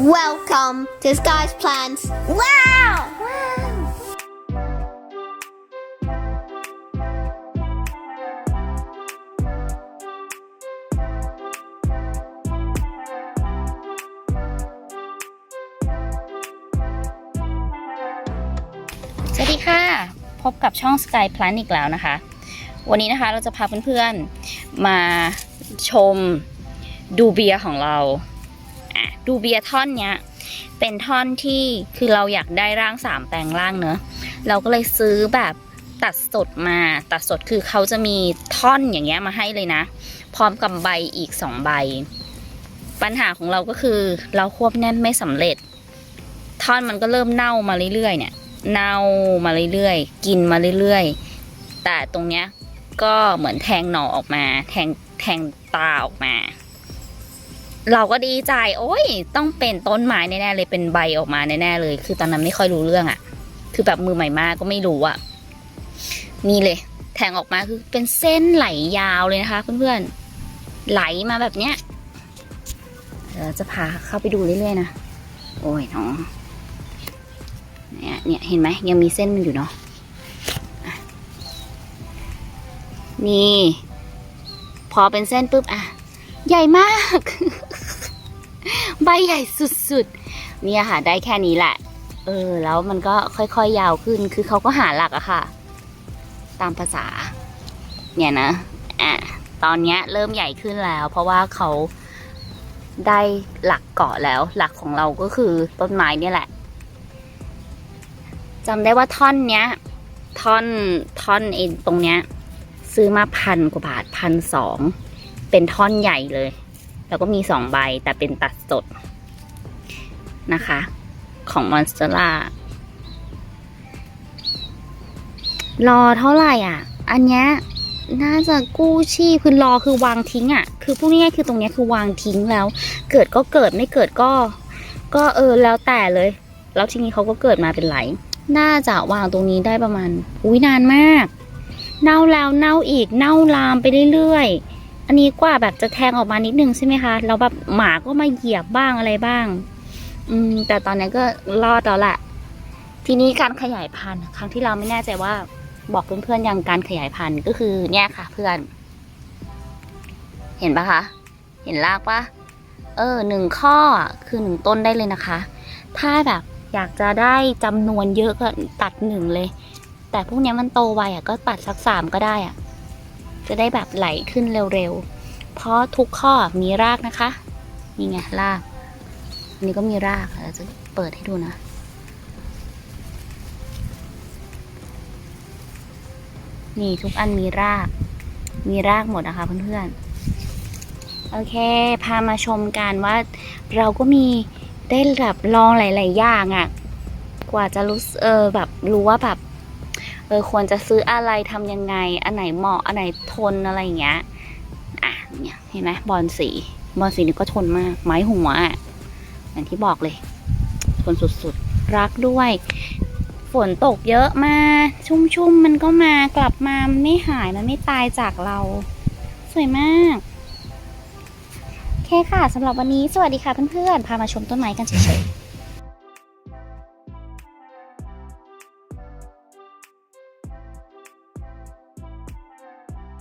Welcome to Sky's Plants. Wow! Wow! สวัสดีค่ะ พบกับช่อง Sky Plant อีกแล้วนะคะ วันนี้นะคะเราจะพาเพื่อนๆ มาชมดูเบียร์ของเรา อะดูเบียท่อนเนี้ยเป็นท่อนที่คือเราอยากได้ร่างสามแปลงร่างเนอะเราก็เลยซื้อแบบตัดสดมาตัดสดคือเขาจะมีท่อนอย่างเงี้ยมาให้เลยนะ พร้อมกับใบอีกสองใบ ปัญหาของเราก็คือเราควบแน่นไม่สำเร็จ ท่อนมันก็เริ่มเน่ามาเรื่อยๆเนี่ยเน่ามาเรื่อยๆกินมาเรื่อยๆแต่ตรงเนี้ยก็เหมือนแทงหน่อออกมา แทงแทงตาออกมา เราก็ดีใจโอ้ย ต้องเป็นต้นไม้แน่ๆเลยเป็นใบออกมาแน่ๆเลย คือตอนนั้นไม่ค่อยรู้เรื่องอะ่ะ คือแบบมือใหม่มากก็ไม่รู้อะ่ะนี่เลย แทงออกมาคือเป็นเส้นไหลยาวเลยนะคะ เพื่อนๆไหลมาแบบเนี้ยเดี๋ยวจะพาเข้าไปดูเรื่อยๆนะโอ้ยน้องเนี่ยเนี่ยเห็นไหมยังมีเส้นมันอยู่เนาะนี่ พอเป็นเส้นปุ๊บอะ ใหญ่มาก ใบใหญ่สุดๆ เนี่ยค่ะ ได้แค่นี้แหละ เออ แล้วมันก็ค่อยๆยาวขึ้น คือเขาก็หาหลักอะค่ะ ตามภาษา เนี่ยนะ อะ ตอนเนี้ยเริ่มใหญ่ขึ้นแล้ว เพราะว่าเขาได้หลักเกาะแล้ว หลักของเราก็คือต้นไม้เนี่ยแหละจำได้ว่าท่อนเนี้ย ท่อนท่อนเองตรงเนี้ย ซื้อมาพันกว่าบาทพันสอง เป็นท่อนใหญ่เลย แล้วก็มีสองใบแต่เป็นตัดสดนะคะ ของมอนสเตอร่ารอเท่าไหร่อะ อันเนี้ยน่าจะกู้ชีพคือรอคือวางทิ้งอะ คือพูดง่ายๆคือตรงเนี้ยคือวางทิ้งแล้ว เกิดก็เกิดไม่เกิดก็ ก็เออแล้วแต่เลย แล้วทีนี้เขาก็เกิดมาเป็นไหล น่าจะวางตรงนี้ได้ประมาณ อุ้ยนานมาก เน่าแล้วเน่าอีกเน่าลามไปเรื่อยๆ อันนี้กว่าแบบจะแทงออกมานิดนึงใช่ไหมคะแล้วแบบหมาก็มาเหยียบบ้างอะไรบ้าง อืม แต่ตอนนี้ก็รอดแล้วแหละทีนี้การขยายพันธุ์ครั้งที่เราไม่แน่ใจว่าบอกเพื่อนๆอยังการขยายพันธุ์ก็คือเนี่ยค่ะ เพื่อน เห็นปะคะ เห็นรากปะเออหนึ่งข้อคือหนึ่งต้นได้เลยนะคะ ถ้าแบบอยากจะได้จำนวนเยอะก็ตัดหนึ่งเลย แต่พวกนี้มันโตไวอะก็ตัดสักสามก็ได้อะ จะได้แบบไหลขึ้นเร็วๆ เพราะทุกข้อมีรากนะคะ นี่ไงราก อันนี้ก็มีรากเราจะเปิดให้ดูนะ นี่ทุกอันมีราก มีรากหมดนะคะเพื่อนๆ โอเค พามาชมกันว่าเราก็มีได้แบบลองหลาย ๆ อย่างอะ่ะ กว่าจะรู้เออแบบรู้ว่าแบบ ออควรจะซื้ออะไรทำยังไง อันไหนเหมาะ อันไหนทนอะไรอย่างเงี้ย อะเนี่ยเห็นไหมบอลสีบอลสีนี่ก็ทนมาก ไม้หัวอะอย่างที่บอกเลยทนสุดๆ รักด้วย ฝนตกเยอะมา ชุ่มๆ มันก็มากลับมามันไม่หาย มันไม่ตายจากเรา สวยมากโอเคค่ะสำหรับวันนี้สวัสดีค่ะเพื่อนๆ พามาชมต้นไม้กันเฉยๆ